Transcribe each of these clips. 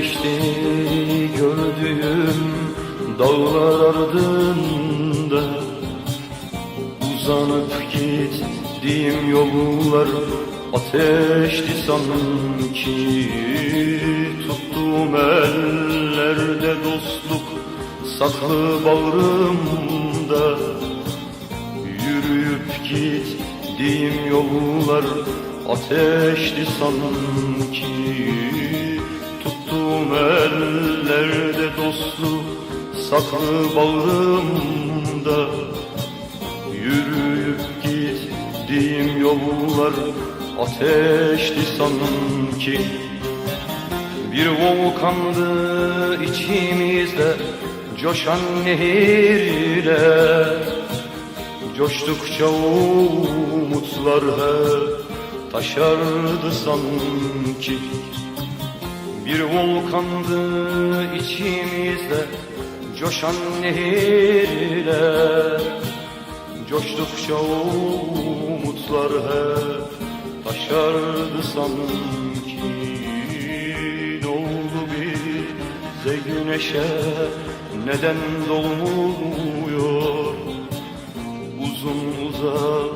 güneşti gördüğüm dağlar ardında. Uzanıp gittiğim yollar ateşti sanki. Tuttuğum ellerde dostluk saklı bağrımda. Yürüyüp gittiğim yollar ateşti sanki ellerde dostluk saklı bağrımda. Yürüyüp gittiğim yollar ateşti sanki. Bir volkandı içimizde coşan nehirle. Coştukça umutlar hep taşardı sanki Bir volkandı içimizde coşan nehirle Coştukça umutlar hep taşardı sanki. Ne oldu bize güneşe neden dolmuyor? Uzun uzak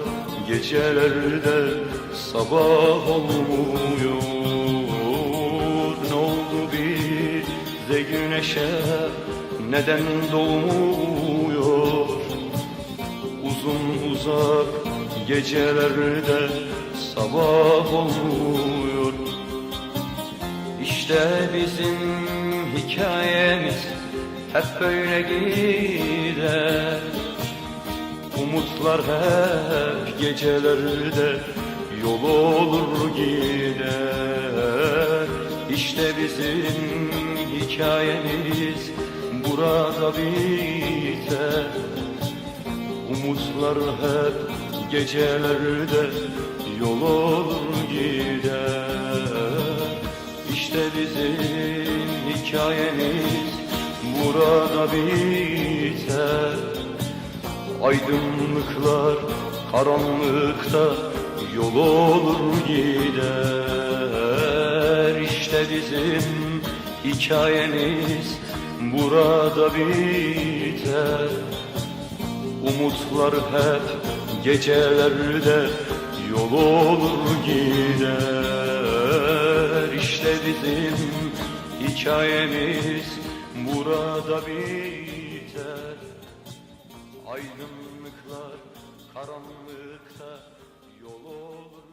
gecelerde sabah olmuyor bize güneşe neden doğmuyor? Uzun uzak gecelerde sabah olmuyor İşte bizim hikayemiz hep böyle gider. Umutlar hep gecelerde yol olur gider. İşte bizim hikayemiz burada biter. Umutlar hep gecelerde yol olur gider. İşte bizim hikayemiz burada biter. Aydınlıklar karanlıkta yol olur gider. İşte bizim hikayemiz burada biter. Umutlar hep gecelerde yol olur gider. İşte bizim hikayemiz burada biter. Aydınlıklar karanlıkta yol olur